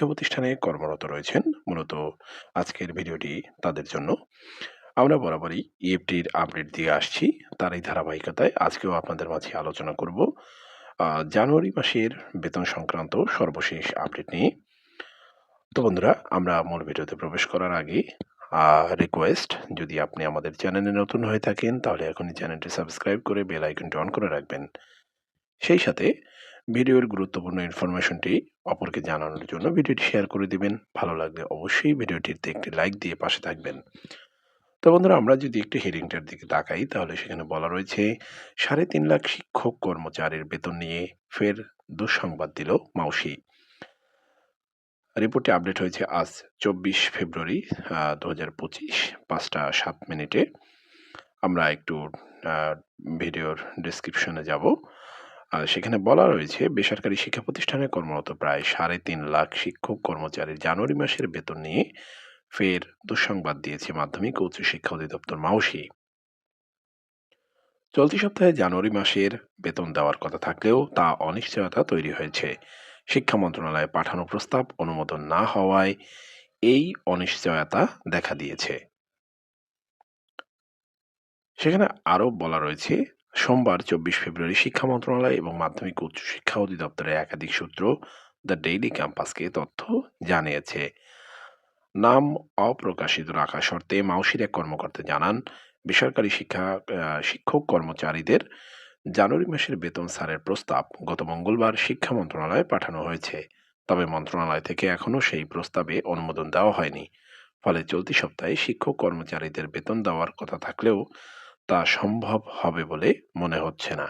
শিক্ষা প্রতিষ্ঠানে কর্মরত রয়েছেন মূলত আজকের ভিডিওটি তাদের জন্য। আমরা বরাবরই ইএফটির আপডেট দিয়ে আসছি। তার এই ধারাবাহিকতায় আজকেও আপনাদের মাঝে আলোচনা করব জানুয়ারি মাসের বেতন সংক্রান্ত সর্বশেষ আপডেট নিয়ে। তো বন্ধুরা, আমরা মূল ভিডিওতে প্রবেশ করার আগে রিকোয়েস্ট যদি আপনি আমাদের চ্যানেলে নতুন হয়ে থাকেন, তাহলে এখনই চ্যানেলটি সাবস্ক্রাইব করে বেল আইকনটি অন করে রাখবেন। সেই সাথে ভিডিওর গুরুত্বপূর্ণ ইনফরমেশনটি অপরকে জানানোর জন্য ভিডিওটি শেয়ার করে দিবেন। ভালো লাগলে অবশ্যই ভিডিওটিতে একটি লাইক দিয়ে পাশে থাকবেন। তো বন্ধুরা, আমরা যদি একটু হেডিংটার দিকে তাকাই, তাহলে সেখানে বলা রয়েছে, সাড়ে তিন লাখ শিক্ষক কর্মচারীর বেতন নিয়ে ফের দুঃসংবাদ দিল মাউসি। রিপোর্টে আপডেট হয়েছে, আজ চব্বিশ ফেব্রুয়ারি দু হাজার পঁচিশ, পাঁচটা সাত মিনিটে। আমরা একটু ভিডিওর ডিসক্রিপশনে যাব। সেখানে বলা রয়েছে, বেসরকারি শিক্ষা প্রতিষ্ঠানে কর্মরত প্রায় সাড়ে তিন লাখ শিক্ষক কর্মচারীর জানুয়ারি মাসের বেতন নিয়ে ফের দুঃসংবাদ দিয়েছে মাধ্যমিক ও উচ্চ শিক্ষা অধিদপ্তর মাউসি চলতি সপ্তাহে জানুয়ারি মাসের বেতন দেওয়ার কথা থাকলেও তা অনিশ্চয়তা তৈরি হয়েছে। শিক্ষা মন্ত্রণালয়ে পাঠানো প্রস্তাব অনুমোদন না হওয়ায় এই অনিশ্চয়তা দেখা দিয়েছে। সেখানে আরও বলা রয়েছে সোমবার, চব্বিশ ফেব্রুয়ারি শিক্ষা মন্ত্রণালয় এবং মাধ্যমিক উচ্চ শিক্ষা অধিদপ্তরের একাধিক সূত্র দ্য ডেইলি ক্যাম্পাসকে তথ্য জানিয়েছে। নাম অপ্রকাশিত রাখা শর্তে মাউসির এক কর্মকর্তা জানান, বেসরকারি শিক্ষা শিক্ষক কর্মচারীদের জানুয়ারি মাসের বেতন ছাড়ের প্রস্তাব গত মঙ্গলবার শিক্ষা মন্ত্রণালয়ে পাঠানো হয়েছে। তবে মন্ত্রণালয় থেকে এখনও সেই প্রস্তাবে অনুমোদন দেওয়া হয়নি। ফলে চলতি সপ্তাহে শিক্ষক কর্মচারীদের বেতন দেওয়ার কথা থাকলেও তা সম্ভব হবে বলে মনে হচ্ছে না।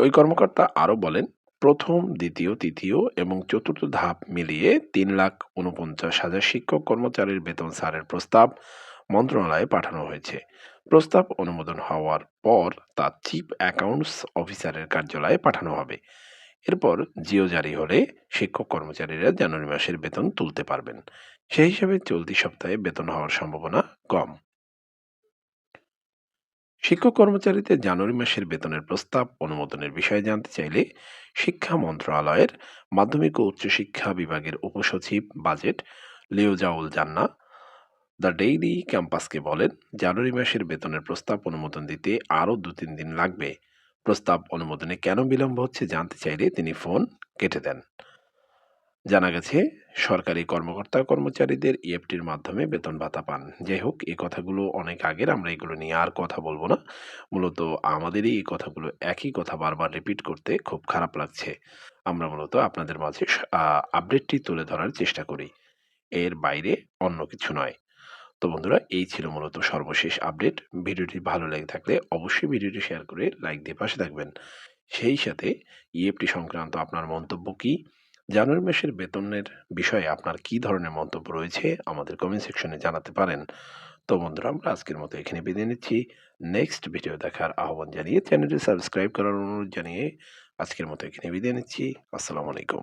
ওই কর্মকর্তা আরও বলেন, প্রথম, দ্বিতীয়, তৃতীয় এবং চতুর্থ ধাপ মিলিয়ে তিন লাখ উনপঞ্চাশ হাজার শিক্ষক কর্মচারীর বেতন ছাড়ের প্রস্তাব মন্ত্রণালয়ে পাঠানো হয়েছে। প্রস্তাব অনুমোদন হওয়ার পর তা চিফ অ্যাকাউন্টস অফিসারের কার্যালয়ে পাঠানো হবে। এরপর জিও জারি হলে শিক্ষক কর্মচারীরা জানুয়ারি মাসের বেতন তুলতে পারবেন। সেই হিসাবে চলতি সপ্তাহে বেতন হওয়ার সম্ভাবনা কম। শিক্ষক কর্মচারীদের জানুয়ারি মাসের বেতনের প্রস্তাব, অনুমোদনের বিষয়ে জানতে চাইলে শিক্ষা মন্ত্রণালয়ের মাধ্যমিক ও উচ্চশিক্ষা বিভাগের উপসচিব বাজেট লিওজাউল জান্না দ্য ডেইলি ক্যাম্পাসকে বলেন, জানুয়ারি মাসের বেতনের প্রস্তাব অনুমোদন দিতে আরও দু তিন দিন লাগবে। প্রস্তাব অনুমোদনে কেন বিলম্ব হচ্ছে জানতে চাইলে তিনি ফোন কেটে দেন। জানা গেছে, সরকারি কর্মকর্তা কর্মচারীদের ইএফটির মাধ্যমে বেতন ভাতা পান। যাই হোক, এই কথাগুলো অনেক আগের, আমরা এগুলো নিয়ে আর কথা বলব না। মূলত আমাদেরই এই কথাগুলো একই কথা বারবার রিপিট করতে খুব খারাপ লাগছে। আমরা মূলত আপনাদের মাঝে আপডেটটি তুলে ধরার চেষ্টা করি। এর বাইরে অন্য কিছু নয়। তো বন্ধুরা, এই ছিল মূলত সর্বশেষ আপডেট ভিডিওটি ভালো লেগে থাকলে অবশ্যই ভিডিওটি শেয়ার করে লাইক দিয়ে পাশে থাকবেন। সেই সাথে ইএফটি সংক্রান্ত আপনার মন্তব্য কি? জানুয়ারি মাসের বেতনের বিষয়ে আপনার কি ধরনের মন্তব্য রয়েছে আমাদের কমেন্ট সেকশনে জানাতে পারেন। তো বন্ধুরা, আমরা আজকের মতো এখানে বিদায় নিচ্ছি। নেক্সট ভিডিও দেখার আহ্বান জানিয়ে চ্যানেলটি সাবস্ক্রাইব করার অনুরোধ জানিয়ে আজকের মতো এখানে বিদায় নিচ্ছি। আসসালামু আলাইকুম।